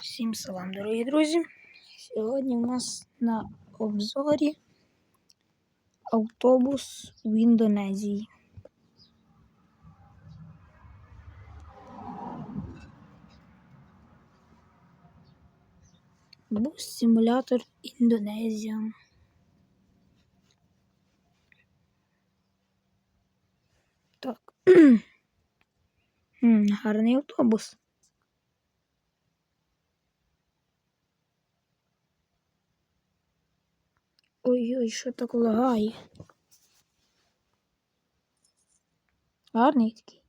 Всім салам, дорогі друзі. Сьогодні у нас на обзорі автобус в Індонезії. Бус-симулятор Індонезія. Так. Гарний автобус. Ой-ой, що так лагає? Гарний такий.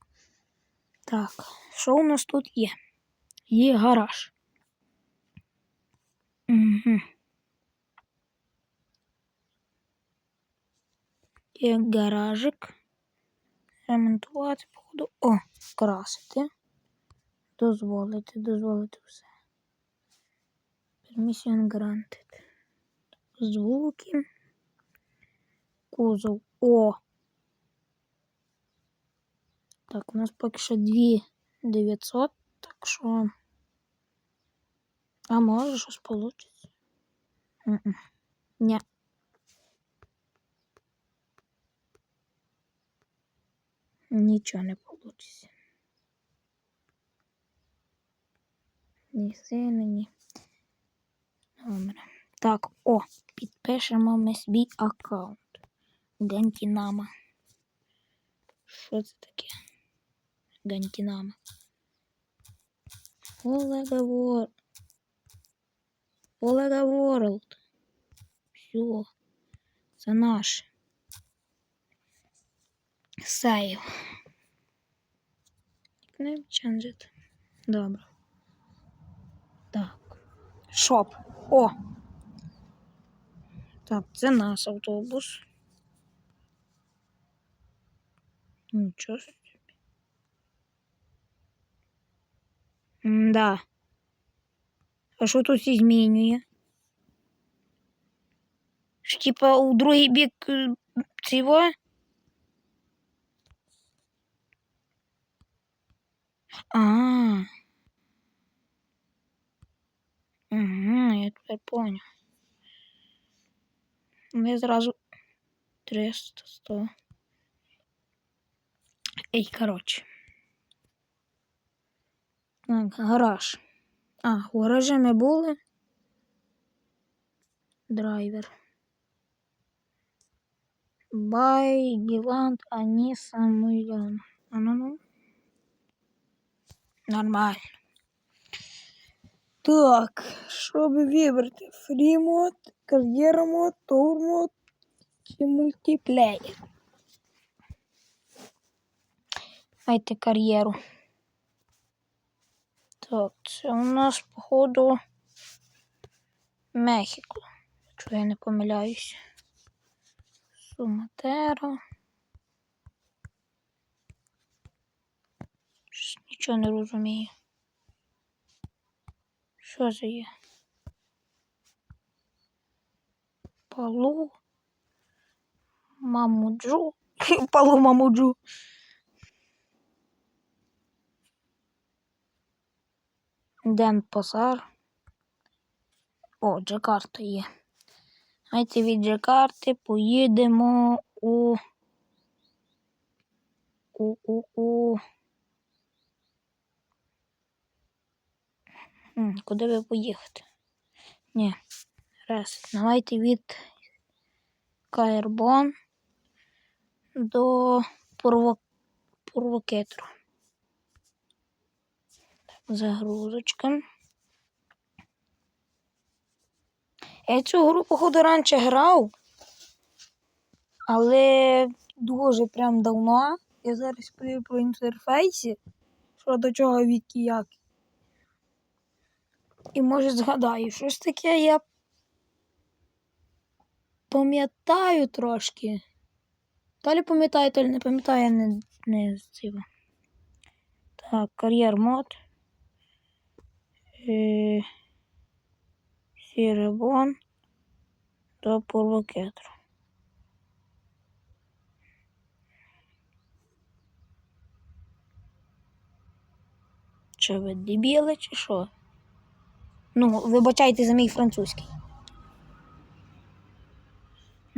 Так, що у нас тут є? Є гараж. Угу. Є гаражик. Ремонтувати, походу. О, красити. Дозволити, дозволити все. Permission granted. Звуки. Кузов. О! Так, у нас поки що 2900, так що. А може щось получиться? Ні. Нічого не получиться. Ні сини, ні. Добре. Так, о, підпишемо ми свій аккаунт. Гантінама. Що це таке? Гантінама. Олега Вор... Олега Ворлд. Все. Це наше. Сейв. Не ченджит. Добре. Так. Шоп. О! Так, це наш автобус. Нічого собі. Да. А що тут і змінює? Що, типа, у другий бік е, цього? А. Угу, я тепер понял. Ми зразу 300, 100. Ей, коротше. Так, гараж. А, у гаражі ми були. Драйвер. Бай, Гіланд, Аніса, Мулян. А ну ну. Нормально. Так, щоб вибрати фрімод, Кар'єра мод, тур мод чи мультиплеєр. Дайте кар'єру. Так, це у нас, походу, Мехіко, якщо я не помиляюсь. Суматера. Щось Нічого не розумію. Що це є? Палу. Мамуджу. Палу мамуджу. Ден Пасар. О, Джакарта є. Давайте від Джакарти поїдемо у. У у у. Куди би поїхати? Ні. Раз. Давайте від Каербон до. Так, загрузочка. Я цю гру, походу, раніше грав, але дуже прям давно. Я зараз подивлю по інтерфейсі, що до чого відки як. І може згадаю, щось таке я пам'ятаю трошки. То ли пам'ятаю, то ли не пам'ятаю, я не, не цього. Так, кар'єр мод. Е, Сіребон до пурвокетру. Чи ви дебіли, чи що? Ну, вибачайте за мій французький.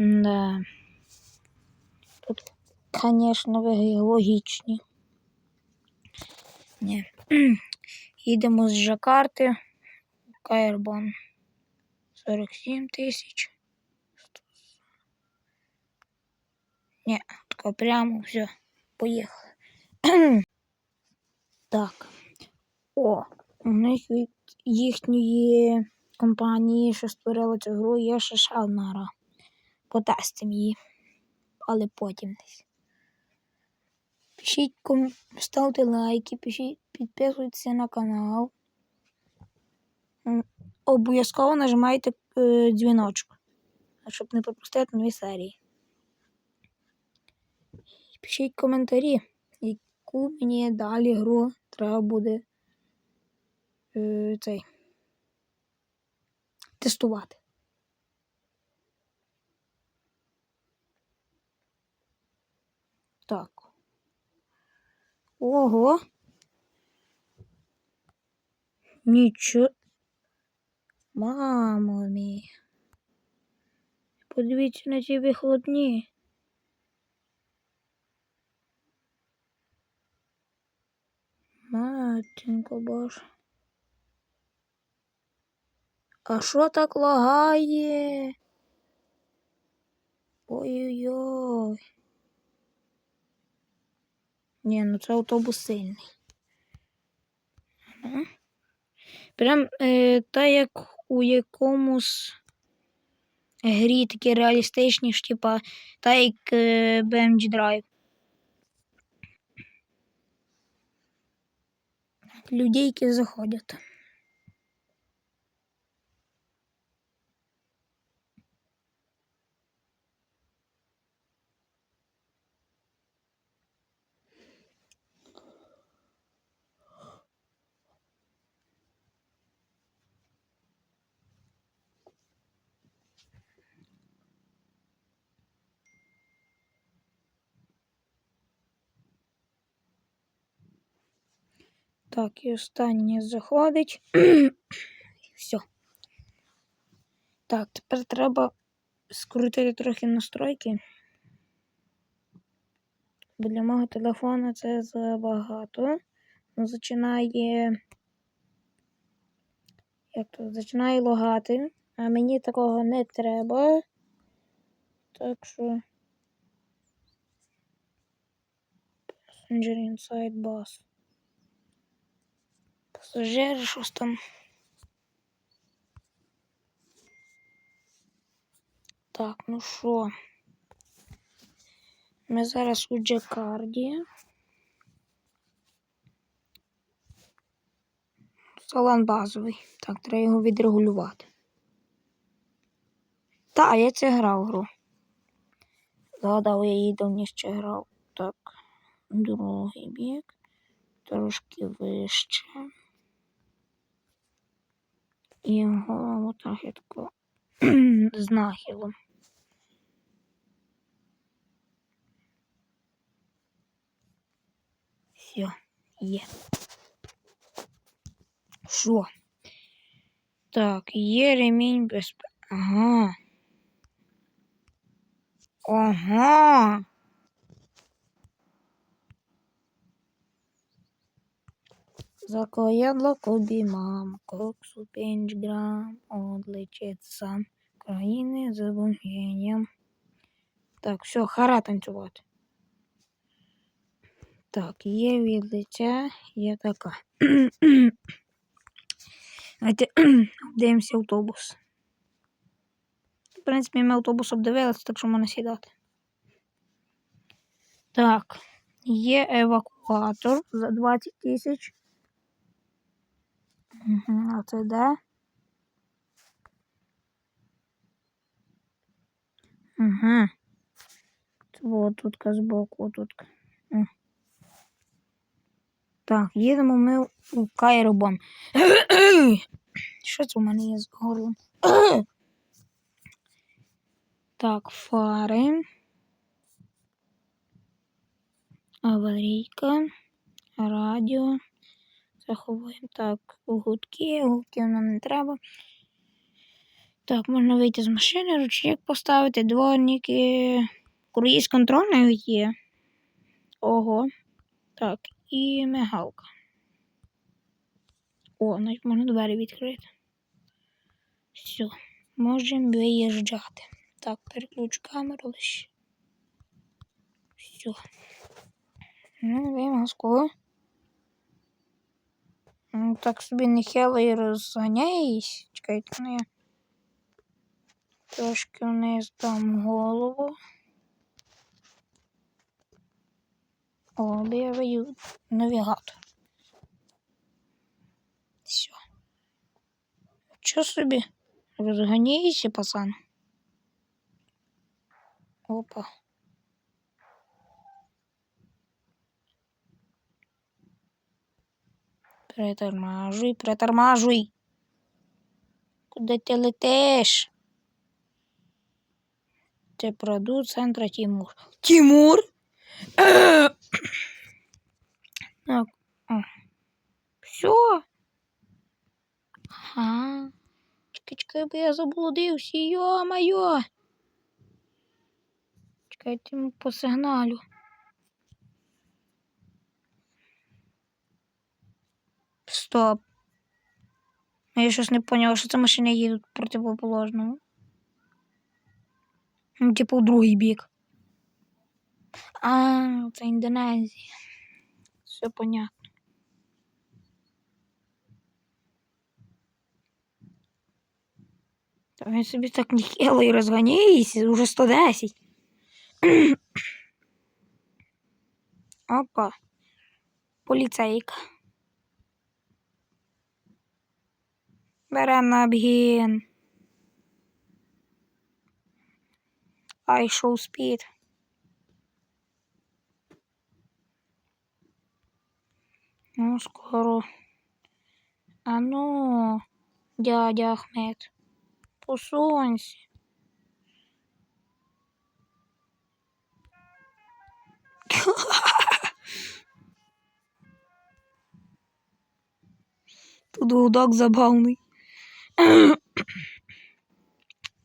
Да. Тут, звісно, ви логічні. Ні. Їдемо з Жакарти. Каєрбон. 47 тисяч. Ні, тако прямо все. Поїхали. так. О, у них від їхньої компанії, що створила цю гру, є ще ще одна гра. Потестимо її. Але потім десь. Пишіть, ком... ставте лайки, пишіть, підписуйтесь на канал. Обов'язково нажимайте е, дзвіночок, щоб не пропустити нові серії. Пишіть коментарі, яку мені далі гру треба буде е, цей, тестувати. Так. Ого. Нічого. Мамо мій. Подивіться на ті вихлопні. Матінко боже. А що так лагає? Ой-ой-ой. Ні, ну це автобус сильний. Ага. Прям е, та як у якомусь грі такі реалістичні, ж, типа, та як е, BMG Drive. Людейки заходять. Так, і останнє заходить. Все. Так, тепер треба скрутити трохи настройки. Бо для мого телефона це забагато. Він Починає. Як то починає логати, а мені такого не треба. Так що. Passenger inside bus. Пасажири, щось там. Так, ну що? Ми зараз у Джакарді. Салон базовий. Так, треба його відрегулювати. Та, я це грав гру. Згадав, я її давніше грав. Так, другий бік. Трошки вище. І голову тако з нахилом. Все, є. Що? Так, є ремінь безпеки. Ага. Ага. Закоядло кобі мам, коксу 5 грам, одличиться країни з обум'єнням. Так, все, хара танцювати. Так, є від лиця, є така. Давайте обдивимося автобус. В принципі, ми автобус обдивилися, так що можна сідати. Так, є евакуатор за 20 тисяч. Угу, а це де? Угу. Вот тут збоку, отут. Так, їдемо ми у Кайробон. Що це у мене є з горлом? Так, фари. Аварійка, радіо, Заховуємо так, гудки, гудки нам не треба. Так, можна вийти з машини, ручник поставити, дворники. Круїз контроль навіть є. Ого. Так, і мигалка. О, навіть можна двері відкрити. Все, можемо виїжджати. Так, переключу камеру лише. Все. Ну, вимазку. Ну, так собі нехило і розганяєсь. Чекайте, ну я трошки вниз дам голову. О, об'явив навігатор. Все. Що собі? Розганяєшся, пацан? Опа. Притормажуй, притормажуй. Куди ти летиш? Це продукт центра Тимур. Тимур? Так. Все. Ага. Чекай, чекай, бо я заблудився. Йо-моє. Йому по сигналю. Стоп. Я щось не поняла, що це машини їдуть противоположному. Ну, типу, в другий бік. А, це Індонезія. Все понятно. Та він собі так ніхило і розганяється, уже 110. Опа. Поліцейка. Берем на обгін. I show speed. Ну, скоро. А ну, дядя Ахмед, посунься. Тут гудок забавний.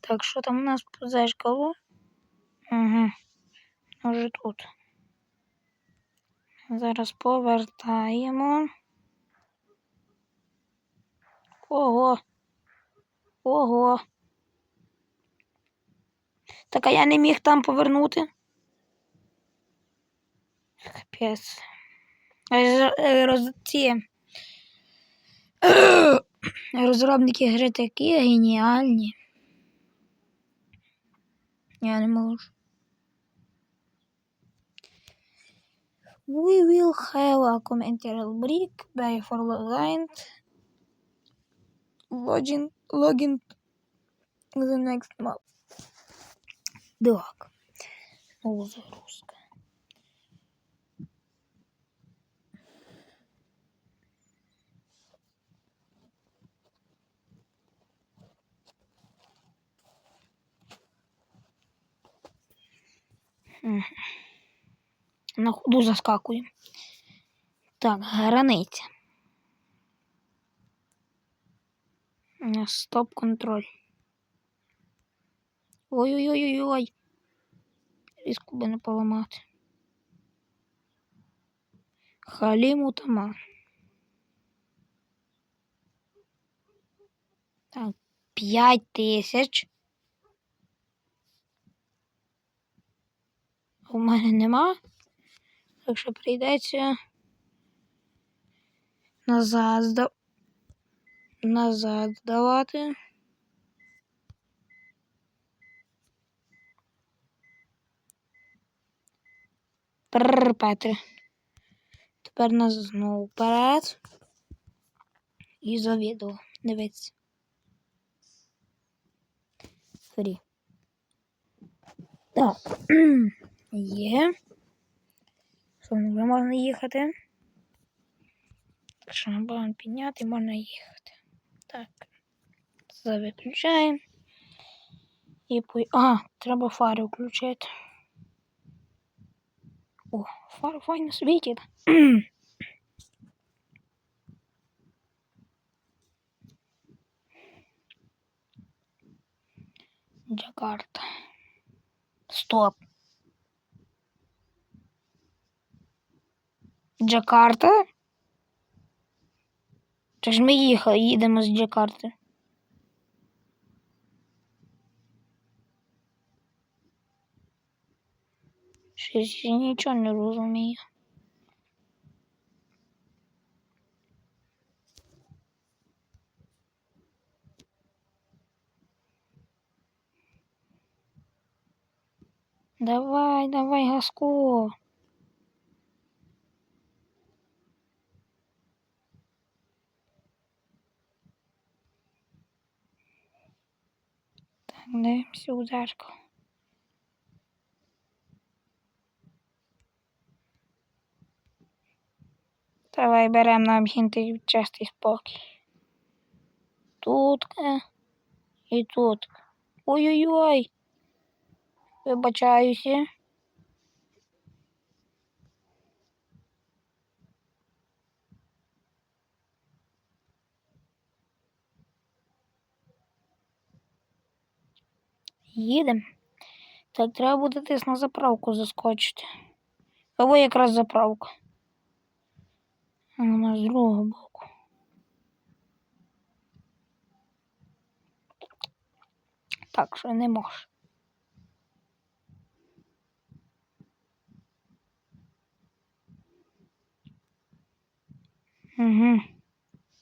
Так, що там у нас по зеркалу? Угу. Може тут. Зараз повертаємо. Ого. Ого. Так а я не міг там повернути. Капець. Роз... Ці... Розробники гри такі геніальні. Я не можу. We will have a commentary break by for line login login the next map. Так. Знову загрузка. На ходу заскакуємо. Так, границя. Стоп контроль. Ой-ой-ой-ой-ой. Різку би не поламати. Халіму тама. Так, п'ять тисяч. У мене нема. Так що прийдеться назад назад здавати. Прррр, Петре. Тепер нас знову вперед. І за відео. Дивіться. Фрі. Так. Є. Що ну, вже можна їхати? Якщо ми будемо підняти, можна їхати. Так. Це виключаємо. І по... А, треба фари включити. О, фара файно світить. Джакарта. Стоп. Джакарта? Це ж ми їхали, їдемо з Джакарти. Щось я нічого не розумію. Давай, давай, газку. Так, дивимося у дзеркало. Давай беремо на обгінти чистий спокій. Тут і тут. Ой-ой-ой. Вибачаюся. Їдемо. Так, треба буде десь на заправку заскочити. Або якраз заправка. Вона з другого боку. Так що не можу. Угу.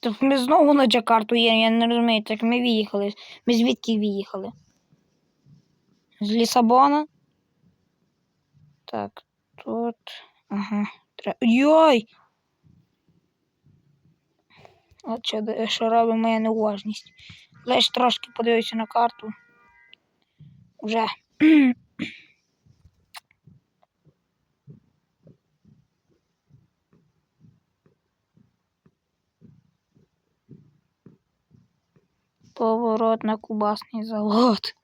Так ми знову на Джакарту є, я не розумію, так ми виїхали. Ми звідки виїхали? З Лісабона? Так, тут. Ага. Тре... Йой! От що, що робить моя неуважність. Лиш трошки подивився на карту. Уже. Поворот на кубасний завод.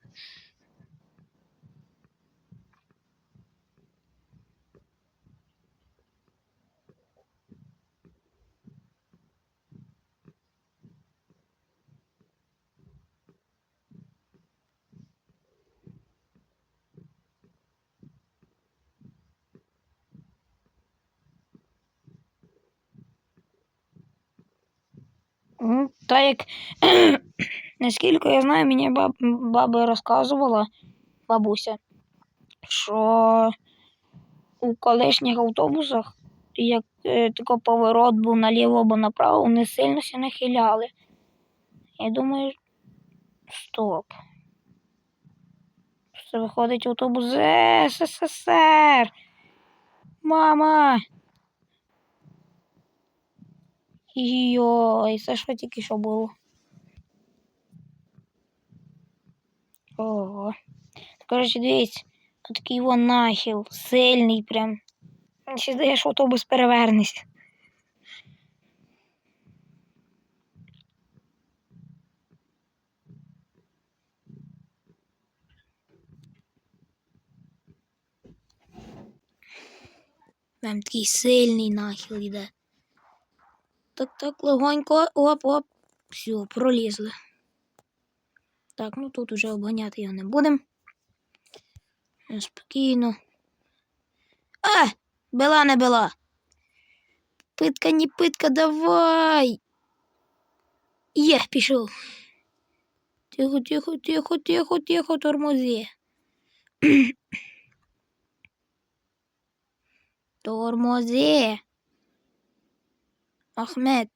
Ну, Та як наскільки я знаю, мені баб, баба розказувала, бабуся, що у колишніх автобусах, як е, поворот був наліво або направо, вони сильно се нахиляли. Я думаю, стоп. Це виходить автобус з СССР. Мама. Йой, це що тільки що було? Ого. Коротше, дивіться, такий вон нахил, сильний прям. Ще здає, що автобус перевернеться. Прям такий сильний нахил йде. Так, так, легонько, оп, оп. Все, пролізли. Так, ну тут уже обганяти його не будемо. Спокійно. А! Бела не бела. Питка, не питка, давай. Є, пішов. Тихо, тихо, тихо, тихо, тихо, тормози. Тормози. Ахмед.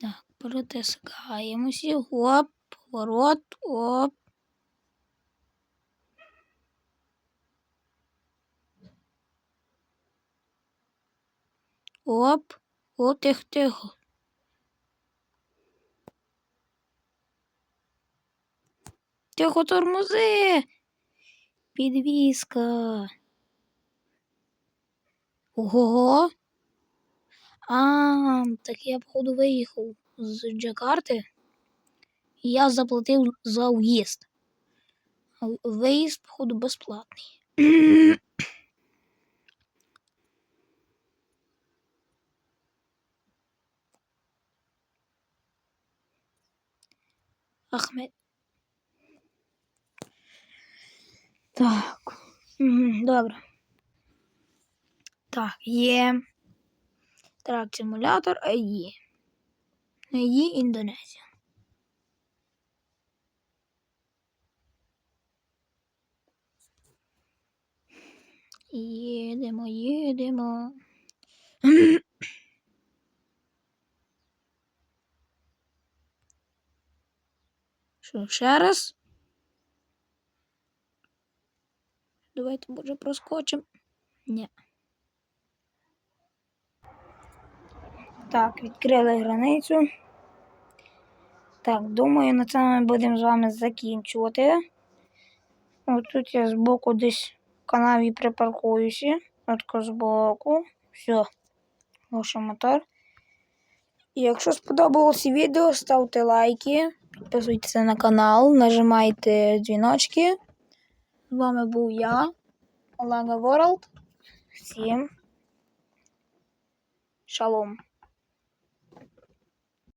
Так, протискаємося. Оп, поворот, оп. Оп, о, тихо, тихо. Тормози. Підвізка. Ого. А, так я, походу, виїхав з Джакарти. Я заплатив за в'їзд. А Виїзд, походу, безплатний. Ахмед. Так. Добре. Так, є. Трак симулятор, є. Є Індонезія. Їдемо, їдемо. Що, ще раз? Давайте, може, проскочимо. Ні. Так, відкрили границю. Так, думаю, на цьому ми будемо з вами закінчувати. От тут я збоку десь в канаві припаркуюся. Отко збоку. Все. Лише мотор. І якщо сподобалося відео, ставте лайки, підписуйтесь на канал, нажимайте дзвіночки. З вами був я, Олега Ворлд. Всім шалом.